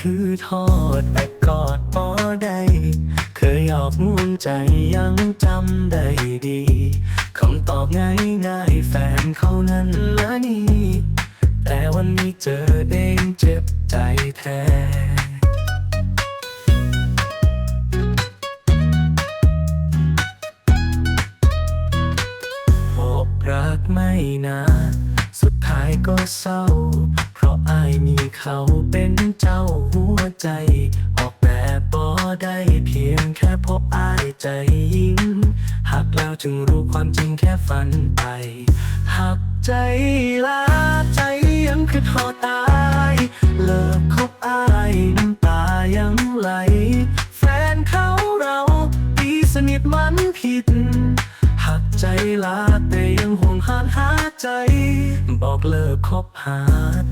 คือทอดแต่กอดบ่ได้เคยหอกมุ่นใจยังจำได้ดีคำตอบง่ายง่ายแฟนเขานั้นละนี่แต่วันนี้เจอเองเจ็บใจแท้พบรักไม่นานสุดท้ายก็เศร้า เขาเป็นเจ้าหัวใจ ออกแบบบ่ได้เพียงแค่พบอายใจยิ่งหักแล้วจึงรู้ความจริงแค่ฝันไป หักใจลาใจยังคือทอตาย เลิกคบอายน้ำตายังไหล แฟนเขาเราตีสนิทมันผิด ใจลาแต่ยังห่วงหาหาใจ บอกเลิกคบหา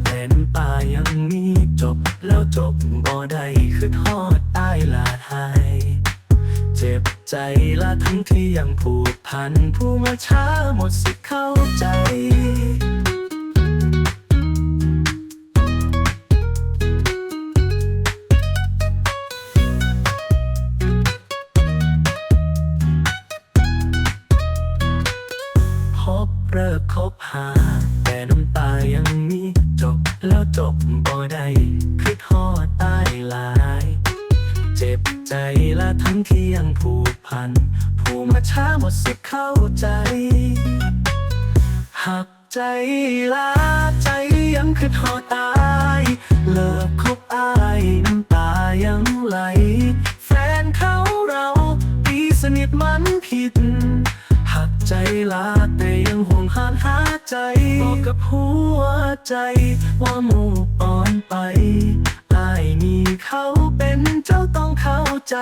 แต่น้ำตายังมีจบ แล้วจบบ่ได้คือทอดตายลาหายเจ็บใจละทั้งที่ยังผูกพัน ผู้มาช้าหมดสิทธิ์ ลิกคบหา แต่น้ำตายังมีจบแล้วจบบ่ได้คือทอดตายหลาย เจ็บใจละทั้งที่ยังผูกพัน ผู้มาช้าหมดสิทธิ์เข้าใจ หักใจลาใจยังคือทอตายเลิกคบอายน้ำตายังไหล แฟนเขาเราตีสนิทมันผิด ใจลาแต่ยังห่วงหาหาใจ บอกกับหัวใจ ว่ามูปอนไปอายมีเขาเป็นเจ้าต้องเข้าใจ